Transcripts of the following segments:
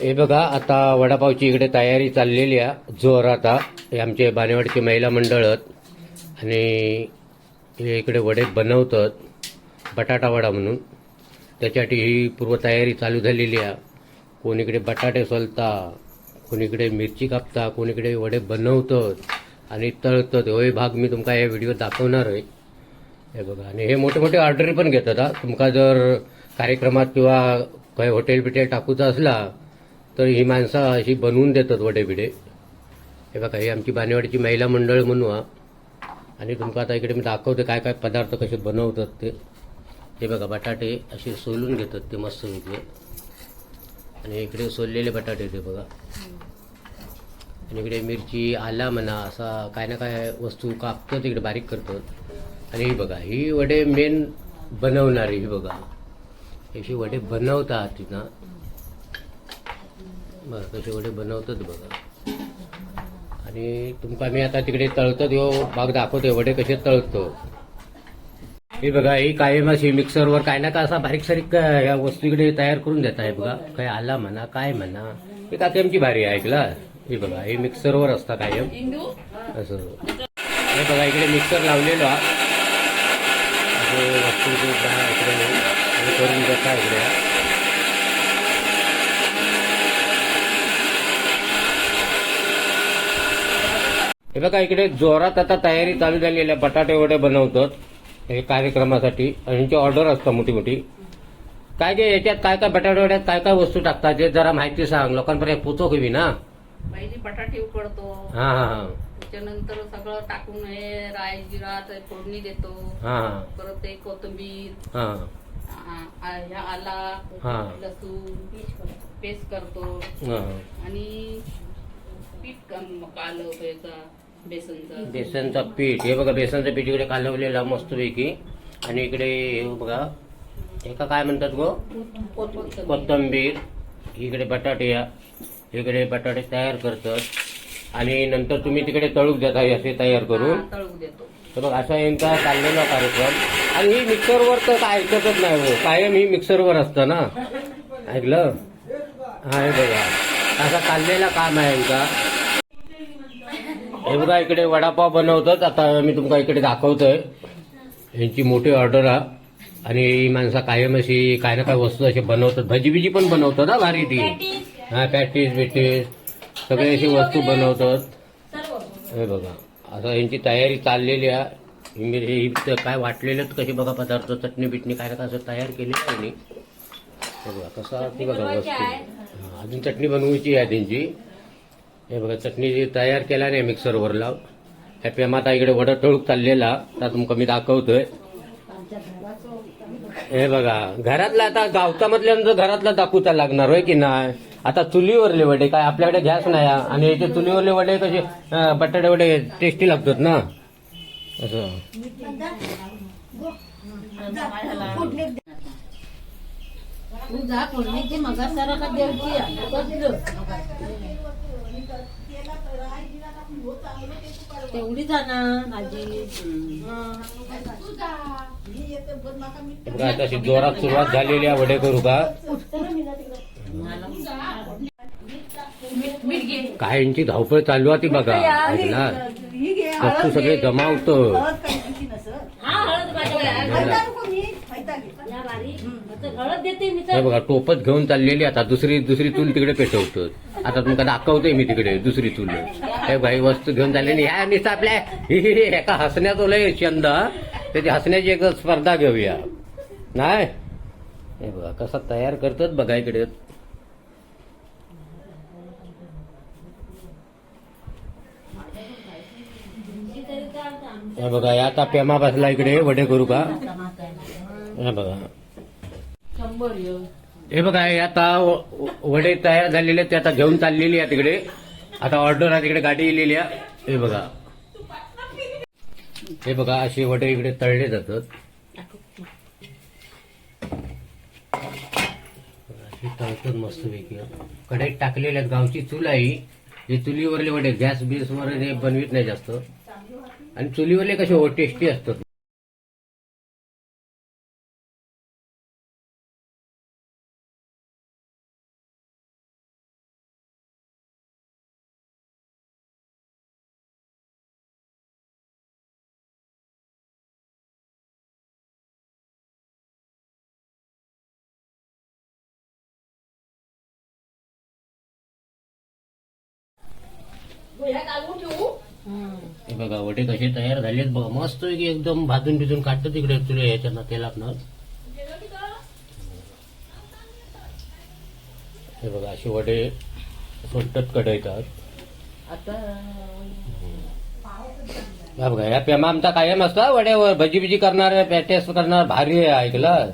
हे बघा आता वडापावची इकडे तयारी चाललेली आहे. जोरात हा. हे आमचे बानेवाडीचे महिला मंडळ आहेत आणि हे इकडे वडे बनवतात. बटाटा वडा म्हणून. त्याच्यासाठी ही पूर्वतयारी चालू झालेली आहे. कोणीकडे बटाटे सोलता कोणीकडे मिरची कापता कोणीकडे वडे बनवतात आणि तळतात. होय भाग मी तुमका या व्हिडिओ दाखवणार आहे. हे बघा. आणि हे मोठे मोठे ऑर्डर पण घेतात तुमका जर कार्यक्रमात किंवा काही हॉटेल बिटेल टाकूचा असला तर ही माणसं अशी बनवून देतात वडे बिडे. हे बघा ही आमची बानेवाडीची महिला मंडळ म्हणू हा आणि तुमका आता इकडे मी दाखवते काय काय पदार्थ कसे बनवतात ते. हे बघा बटाटे असे सोलून घेतात ते मस्त इथे. आणि इकडे सोललेले बटाटे ते बघा. आणि इकडे मिरची आला म्हणा असा काय ना काय वस्तू कापतात इकडे बारीक करतात. आणि ही बघा ही वडे मेन बनवणारी ही बघा. अशी वडे बनवतात तिथं? बघा कसे वडे बनवतात बघा. आणि तुमका मी आता तिकडे तळतात ह्यो भाग दाखवतोय वडे कसे तळतो. हे बघा ही कायम अशी मिक्सरवर काय ना काय असा बारीक सारीक या वस्तू इकडे तयार करून देत आहे बघा. काय आला म्हणा काय म्हणा. हे कायमची भारी आहे ऐकला? हे बघा हे मिक्सरवर असता कायम. असं. हे बघा इकडे मिक्सर लावलेलो हा असे वस्तू करून देता इकडे हे बघा इकडे जोरात आता तयारी चालू झालेली आहे. बटाटे वडे बनवतात. हे कार्यक्रमासाठी आणि यांची ऑर्डर असतात मोठी मोठी काय जे याच्यात काय काय बटाटे वड्यात काय काय वस्तू टाकतात ते जरा माहिती सांग. लोकांपर्यंत पोचव हवी ना? पहिली बटाटे उकडतो. हा हा हा. त्याच्यानंतर सगळं टाकून हे राय जिरा ते फोडणी देतो. हा हा. परत ते कोथिंबीर. हा. आ- आ- ह्या आला हा. लसूण पेस्ट करतो. हा. आणि पीठ बेसनचा. बेसनचा पीठ. हे बघा बेसनचं पीठ इकडे कालवलेला मस्तपैकी. आणि इकडे हे बघा एका काय म्हणतात गो? कोथिंबीर. इकडे बटाटे. या इकडे बटाटे तयार करतात. आणि नंतर तुम्ही तिकडे तळूक देता हे असे तयार करून. हा, तळू देतो. तर बघ असा यांचा चाललेला कार्यक्रम. आणि ही मिक्सरवर तर काय ऐकतच नाही हो. कायम ही मिक्सरवर असतं ना. ऐकलं? हा बघा. असा चाललेला काम आहे यांचा हे बघा इकडे वडापाव बनवतात आता मी तुमका इकडे दाखवतोय. यांची मोठी ऑर्डर हा. आणि ही माणसं कायम अशी काय ना काय वस्तू अशी बनवतात. भजी बिजी पण बनवतात हा भारी ती. हा पॅटीस बिटीस सगळे अशी वस्तू बनवतात. हे बघा. आता यांची तयारी चाललेली आहे ही मिर- ही काय वाटलेलेच कसे बघा पदार्थ चटणी बिटणी काय काय असं तयार केलेलं आहे बघा कसं ती बघा वस्तू. अजून चटणी बनवायची आहे त्यांची. हे बघा चटणी जी तयार केला नाही मिक्सरवर लाव. ह्या पेमाता इकडे वडा तळूक चाललेला आता तुमका मी दाखवतोय. हे बघा घरातला आता गावचा मधल्यानंतर घरातला दाखवता लागणार होय की नाही? आता चुलीवरले वडे काय आपल्याकडे गॅस नाही. आणि याचे चुलीवरले वडे कसे बटाटे वडे टेस्टी लागतात ना? तेवढी जाणार आजी बघा आता अशी जोरात सुरुवात झालेली आहे वडे करू का? काय यांची धावपळ चालू आहे ती बघा वस्तू सगळे जमावत हा हळद माझ्याकडे या बारी. आता हळद देते मी तर. बघा टोपच घेऊन चाललेली आता दुसरी दुसरी चूल तिकडे पेटवतो. आता तुमका दाखवतोय मी तिकडे दुसरी चूल. हे भाई वस्तू घेऊन चाललेली. ह्या नुसतं आपल्या एका हसण्यात लय छंद हा. त्याची हसण्याची एक स्पर्धा घेऊया. नाही? हे बघा कसा तयार करतात बघा इकडे. हे बघा या आता पेमा बसला इकडे वडे करू का? हे बघा. हे बघा आता वडे तयार झालेले आहेत, ते आता घेऊन चाललेली आहे तिकडे आता ऑर्डर आहे तिकडे गाडी येलेली आहे. हे बघा. हे बघा असे वडे इकडे तळले जातात. अशी तळतात मस्त पैकी कढईत टाकलेल्या आहेत गावची चूल आहे हे. चुलीवरले वडे गॅस बीस वर हे बनवित नाही जास्त. आणि चुलीवरले कसे हो टेस्टी असतात. Yeah, Mulher da Lúcio, हे बघा वडे कसे तयार झालेत बघा. मस्त पैकी एकदम भाजून भिजून काढतात तिकडे तुला याच्यानं तेलात हे बघा असे वडे सोडतात कढईतात. हा बघा या पेमा आमचा कायम असता वड्यावर. भजी बिजी करणार टेस्ट करणार भारी आहे ऐकलं?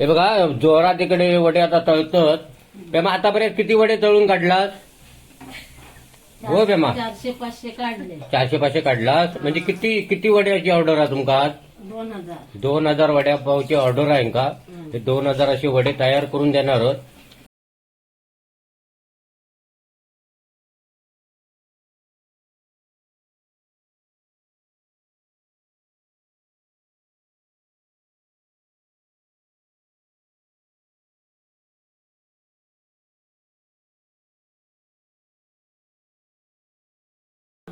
हे बघा जोरात इकडे वडे आता तळतात. पेमा आतापर्यंत किती वडे तळून काढलास? हो पेमा. चारशे पाचशे काढले. चारशे पाचशे काढलास? म्हणजे किती किती वड्याची ऑर्डर आहे तुमका दोन हजार. दोन हजार वड्यापावची ऑर्डर आहे का? दोन हजार असे वडे तयार करून देणार आहोत.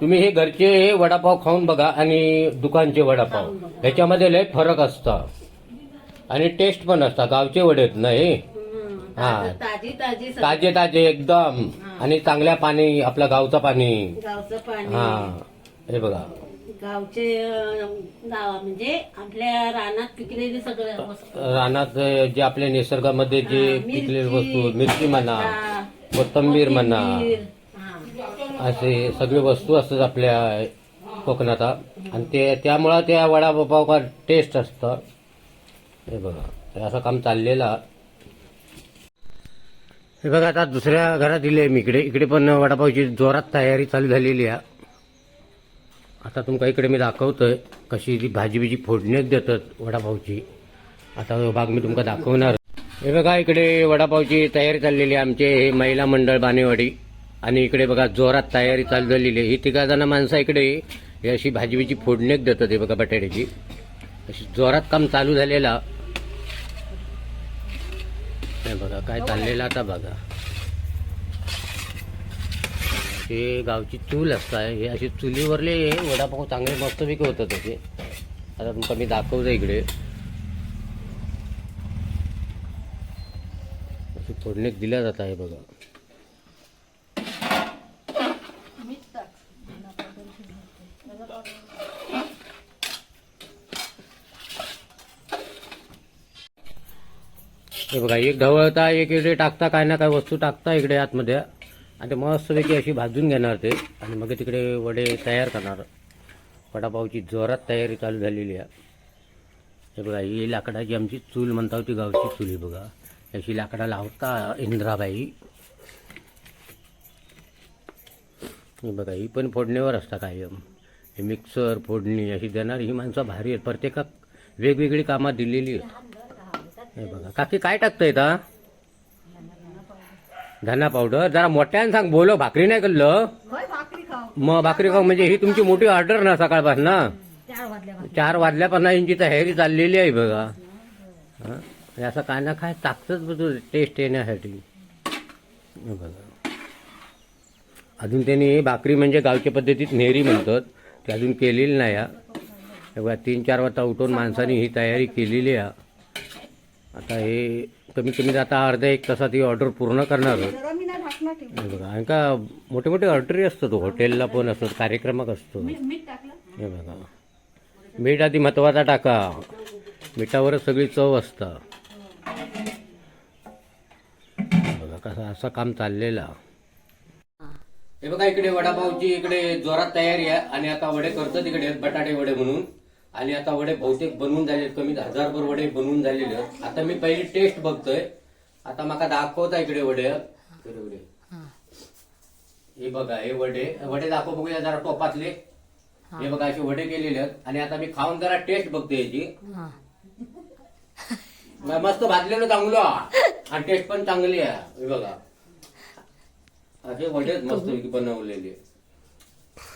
तुम्ही हे घरचे वडापाव खाऊन बघा आणि दुकानचे वडापाव. ह्याच्यामध्ये लय फरक असता. आणि टेस्ट पण असता. गावचे वडे आहेत ना हे? हा. ताजी ताजी सगळी. ताजे ताजे एकदम. आणि चांगल्या पाणी आपलं गावचं पाणी. गावचं पाणी. हा. हे बघा. गावचे अं, गाव म्हणजे आपल्या रानात पिकलेली सगळं वस्तू. रानात जे आपल्या निसर्गामध्ये जे हा, मिरची, पिकलेली वस्तू मिरची म्हणा हा, कोथंबीर म्हणा कोथिंबीर, हा. असे सगळे वस्तू असतात आपल्या कोकणात. आणि ते त्यामुळं त्या वडापाव का टेस्ट असतं. हे बघा असं काम चाललेलं. हे बघा आता दुसऱ्या घरात दिले मी इकडे. इकडे पण वडापावची जोरात तयारी चालू झालेली आहे. आता तुमका इकडे मी दाखवतोय कशी ती भाजी बिजी फोडण्यात देतात वडापावची. आता भाग मी तुमका दाखवणार. हे बघा इकडे वडापावची तयारी चाललेली आहे आमचे हे महिला मंडळ बानेवाडी आणि इकडे बघा जोरात तयारी चालू झालेली आहे. ही तिघा जण माणसं इकडे हे अशी भाजी बिजी देतात हे बघा बटाट्याची. अशी जोरात काम चालू झालेला. नाही बघा काय चाललेलं आता बघा. हे गावची चूल असताय हे अशी चुलीवरले वडापाव चांगले मस्तपैकी होतात त्याचे आता तुमका मी दाखवतो इकडे. अशी फोडणीक दिल्या जात आहे बघा. हे बघा एक ढवळता एक इकडे टाकता काय ना काय वस्तू टाकता इकडे आतमध्ये. आणि ते मस्तपैकी अशी भाजून घेणार ते. आणि मग तिकडे वडे तयार करणार. वडापावची जोरात तयारी चालू झालेली आहे. हे बघा ही लाकडाची आमची चूल म्हणता होती गावची चूल ही बघा. अशी लाकडा लावता इंद्राबाई. बघा ही पण फोडणीवर असता कायम. हे मिक्सर फोडणी अशी देणार ही माणसं भारी आहेत. प्रत्येकात वेगवेगळी कामात दिलेली आहेत. हे बघा. काकी काय टाकतंय ता धना पावडर जरा मोठ्यानं सांग बोलो भाकरी नाही खाऊ. मग भाकरी खाऊ म्हणजे ही तुमची मोठी ऑर्डर ना सकाळपासून? चार वाजल्या चार वाजल्यापासून यांची तयारी चाललेली आहे बघा. हं? असं कांदा काय टाकतच बघतो टेस्ट येण्यासाठी. बघा. अजून त्यांनी भाकरी म्हणजे गावच्या पद्धतीत नेहरी म्हणतात. ते अजून केलेली नाही बघा तीन चार वाजता उठून माणसाने ही तयारी केलेली आहे आता हे कमीत कमी आता अर्धा एक तासात ही ऑर्डर पूर्ण करणार आहोत. हे बघा आणि का मोठे मोठे ऑर्डरी असतात हॉटेलला पण असतात कार्यक्रमाक असतो. मीठ टाकलं. हे बघा. मीठ आधी महत्त्वाचा टाका. मिठावरच सगळी चव असतं. बघा कसं असं काम चाललेलं. हे बघा इकडे वडापावची इकडे जोरात तयारी आहे आणि आता वडे करतो तिकडे बटाटे वडे म्हणून. आणि आता वडे बहुतेक बनवून झाले कमी हजारभर वडे बनवून झालेले. आता मी पहिली टेस्ट बघतोय. आता माका दाखवता इकडे वडे. इकडे वडे. हे बघा हे वडे. वडे दाखव बघूया जरा टोपातले. हे बघा असे वडे केलेले आणि आता मी खाऊन जरा टेस्ट बघते याची. म- मस्त भाजलेलं चांगलं. आणि टेस्ट पण चांगली आहे. हे बघा. असे वडेच मस्त बनवलेले.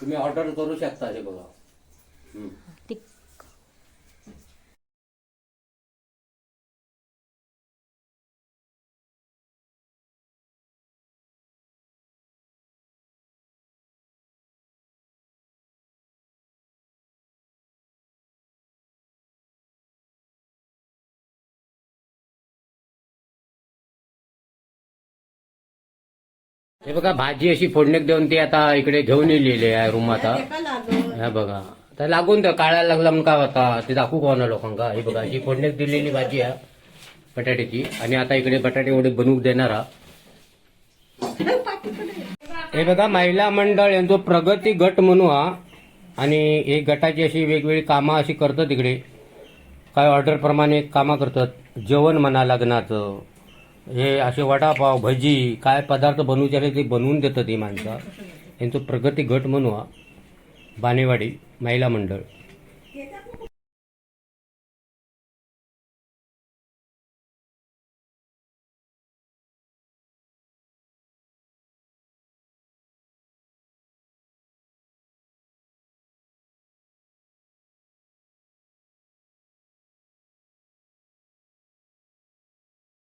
तुम्ही ऑर्डर करू शकता हे बघा. हे बघा भाजी अशी फोडणीक देऊन ती आता इकडे घेऊन येलेली आहे रूम आता. हे बघा. तर लागून द्या काळायला लागला म्हणून काय होता? ते दाखवू कोणा लोकांका हे बघा ही फोडणीक दिलेली भाजी आहे बटाट्याची. आणि आता इकडे बटाटे वडे बनवून देणार. हा. हे बघा महिला मंडळ यांचो प्रगती गट म्हणू हा. आणि हे गटाची अशी वेगवेगळी कामं अशी करतात इकडे. काय ऑर्डर प्रमाणे कामं करतात. जेवण म्हणा लग्नाचं. हे असे वडापाव भजी काय पदार्थ बनवूचे आले ते बनवून देतं ते माणसं. यांचं प्रगती गट म्हणू हा बानेवाडी महिला मंडळ.